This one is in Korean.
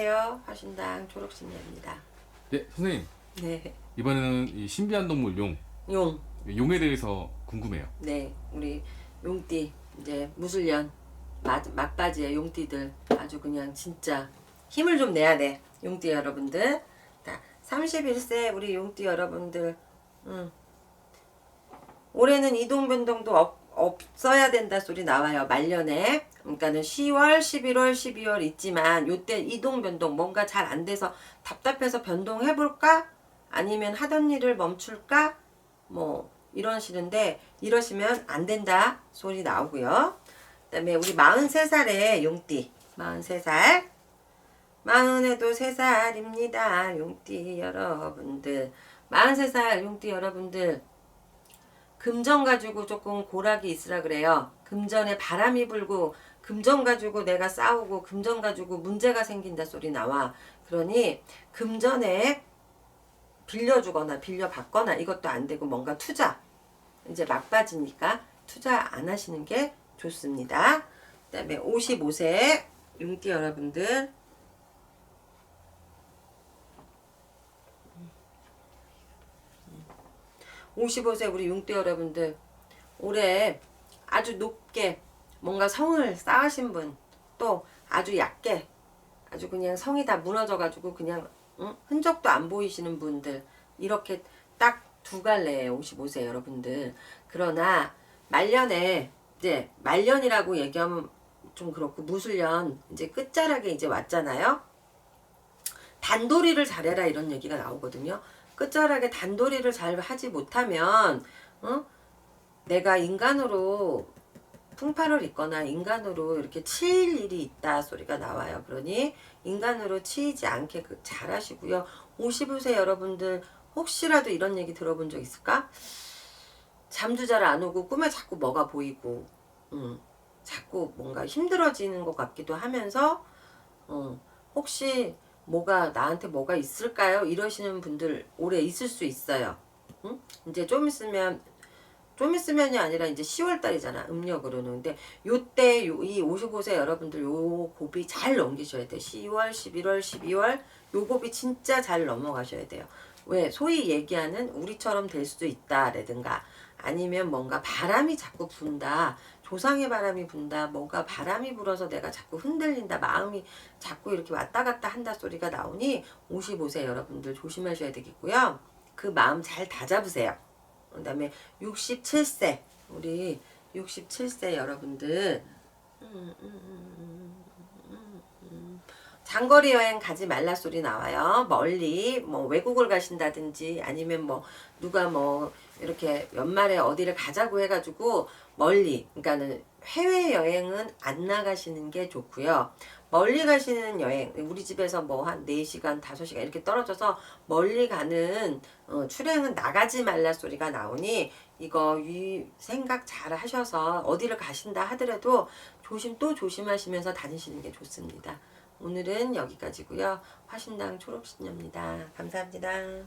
안녕하세요. 화신당 초록신녀입니다. 네, 선생님. 네. 이번에는 이 신비한 동물 용, 용. 용에 대해서 궁금해요. 네. 우리 용띠. 이제 무술년. 막, 막바지에 용띠들. 아주 그냥 진짜 힘을 좀 내야 돼. 용띠 여러분들. 자, 31세 우리 용띠 여러분들. 음. 올해는 이동 변동도 없, 없어야 된다 소리 나와요. 말년에. 그러니까는 10월, 11월, 12월 있지만 요때 이동 변동 뭔가 잘 안 돼서 답답해서 변동해 볼까? 아니면 하던 일을 멈출까? 뭐 이러시는데 이러시면 안 된다 소리 나오고요. 그다음에 우리 43살의 용띠. 43살. 마흔에도 3살입니다. 용띠 여러분들. 43살 용띠 여러분들. 금전 가지고 조금 고락이 있으라 그래요. 금전에 바람이 불고 금전 가지고 내가 싸우고 금전 가지고 문제가 생긴다 소리 나와. 그러니 금전에 빌려주거나 빌려받거나 이것도 안 되고 뭔가 투자 이제 막바지니까 투자 안 하시는 게 좋습니다. 그 다음에 55세 용띠 여러분들 55세 우리 용띠 여러분들. 올해 아주 높게 뭔가 성을 쌓으신 분 또 아주 얕게 아주 그냥 성이 다 무너져가지고 그냥 응? 흔적도 안 보이시는 분들 이렇게 딱 두 갈래예요 55세 여러분들. 그러나 말년에 이제 말년이라고 얘기하면 좀 그렇고 무술년 이제 끝자락에 이제 왔잖아요. 단도리를 잘해라 이런 얘기가 나오거든요 끝자락에 단도리를 잘 하지 못하면 어? 내가 인간으로 풍파를 입거나 인간으로 이렇게 치일 일이 있다 소리가 나와요. 그러니 인간으로 치이지 않게 그 잘하시고요. 55세 여러분들 혹시라도 이런 얘기 들어본 적 있을까? 잠도 잘 안 오고 꿈에 자꾸 뭐가 보이고 음, 자꾸 뭔가 힘들어지는 것 같기도 하면서 어, 혹시 뭐가 나한테 뭐가 있을까요? 이러시는 분들 오래 있을 수 있어요. 응? 이제 좀 있으면 좀 있으면이 아니라 이제 10월 달이잖아 음력으로는 근데 요때 요, 이 55세 여러분들 요 고비 잘 넘기셔야 돼 10월 11월 12월 요 고비 진짜 잘 넘어가셔야 돼요 왜 소위 얘기하는 우리처럼 될 수도 있다 라든가 아니면 뭔가 바람이 자꾸 분다 조상의 바람이 분다 뭔가 바람이 불어서 내가 자꾸 흔들린다 마음이 자꾸 이렇게 왔다 갔다 한다 소리가 나오니 55세 여러분들 조심하셔야 되겠고요. 그 마음 잘 다잡으세요. 그 다음에 67세 우리 67세 여러분들. 음, 음, 음, 장거리 여행 가지 말라 소리 나와요. 멀리 뭐 외국을 가신다든지 아니면 뭐 누가 뭐 이렇게 연말에 어디를 가자고 해가지고 멀리 그러니까는 해외 여행은 안 나가시는 게 좋고요. 멀리 가시는 여행 우리 집에서 뭐 한 4시간 5시간 이렇게 떨어져서 멀리 가는 어, 출행은 나가지 말라 소리가 나오니 이거 위 생각 잘 하셔서 어디를 가신다 하더라도 조심 또 조심하시면서 다니시는 게 좋습니다. 오늘은 여기까지고요. 화신당 초록신녀입니다. 감사합니다.